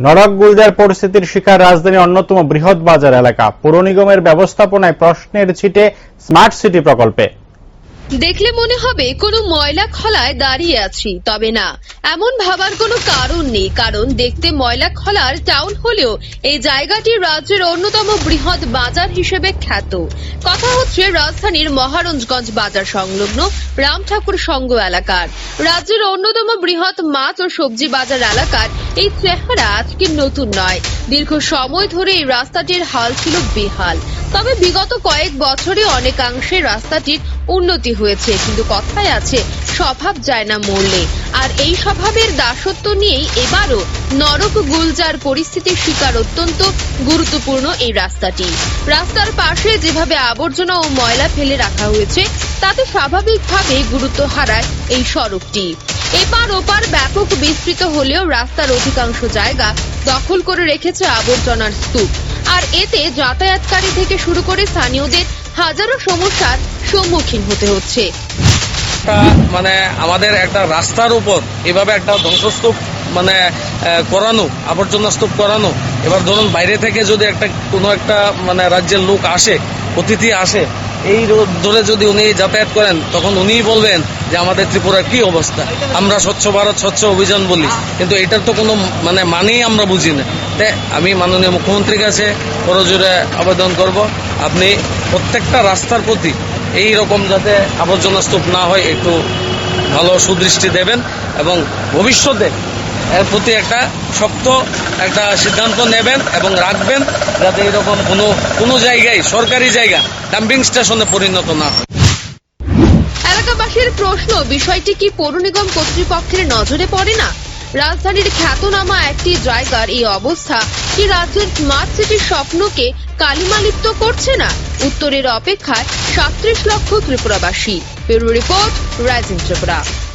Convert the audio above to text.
নরক গুলজার পরিস্থিতির শিকার রাজধানীর অন্যতম বৃহৎ বাজার এলাকা। পৌর নিগমের ব্যবস্থাপনায় প্রশ্নের ছিটে স্মার্ট সিটি প্রকল্পে। দেখলে মনে হবে কোনো ময়লা খলায় দাঁড়িয়ে আছি, তবে না। এমন ভাবার কোনো কারণ নেই, কারণ দেখতে ময়লা খলার টাউন হলেও এই জায়গাটি রাজ্যের অন্যতম বৃহৎ বাজার হিসেবে খ্যাত। কথা হচ্ছে রাজধানীর মহারঞ্জগঞ্জ বাজার সংলগ্ন রাম ঠাকুর সংঘ এলাকার। রাজ্যের অন্যতম বৃহৎ মাছ ও সবজি বাজার এলাকার এই চেহারা আজকে নতুন নয়। দীর্ঘ সময় ধরে এই রাস্তাটির হাল ছিল বেহাল। তবে বিগত কয়েক বছরে অনেকাংশে রাস্তাটির উন্নতি হয়েছে, কিন্তু কথায় আছে, স্বভাব যায় না মরলে আর এই স্বভাবের দাসত্ব নিয়েই এবারও নরক গুলজার পরিস্থিতির শিকার অত্যন্ত গুরুত্বপূর্ণ এই রাস্তাটি। রাস্তার পাশে যেভাবে আবর্জনা ও ময়লা ফেলে রাখা হয়েছে, তাতে স্বাভাবিকভাবে গুরুত্ব হারায় এই সড়কটি। এপার ওপার ব্যাপক বিস্তৃত হলেও রাস্তার অধিকাংশ জায়গা দখল করে রেখেছে আবর্জনার স্তূপ। আর এতে যাতায়াতকারী থেকে শুরু করে স্থানীয়দের হাজারো সমস্যার সম্মুখীন হতে হচ্ছে। মানে আমাদের একটা রাস্তার উপর এভাবে একটা ধ্বংসস্তূপ মানে করানো আবর্জনা স্তূপ করানো, এবার ধরুন বাইরে থেকে যদি একটা, কোনো একটা মানে রাজ্যের লোক আসে, অতিথি আসে, এই ধরে যদি উনি যাতায়াত করেন, তখন উনিই বলবেন যে আমাদের ত্রিপুরার কি অবস্থা? আমরা স্বচ্ছ ভারত, স্বচ্ছ অভিযান বলি। কিন্তু এটার তো কোনো মানে মানেই আমরা বুঝি না। তাই আমি মাননীয় মুখ্যমন্ত্রীর কাছে করজোরে আবেদন করব। আপনি প্রত্যেকটা রাস্তার প্রতি এই রকম যাতে আবর্জনা স্তূপ না হয়, একটু ভালো সুদৃষ্টি দেবেন এবং ভবিষ্যতে এর প্রতি একটা শক্ত একটা সিদ্ধান্ত নেবেন এবং রাখবেন যাতে এরকম কোনো কোনো জায়গায়, সরকারি জায়গা ডাম্পিং স্টেশনে পরিণত না হয়। এলাকাবাসীর প্রশ্ন, বিষয়টি কি পৌর নিগম কর্তৃপক্ষের নজরে পড়ে না? রাজধানীর খ্যাতনামা একটি জায়গার এই অবস্থা কি রাজ্যের স্মার্ট সিটির স্বপ্নকে কালিমালিপ্ত করছে না? উত্তরের অপেক্ষায় সাত্রিশ লক্ষ ত্রিপুরাবাসী। Bureau report rising Tripura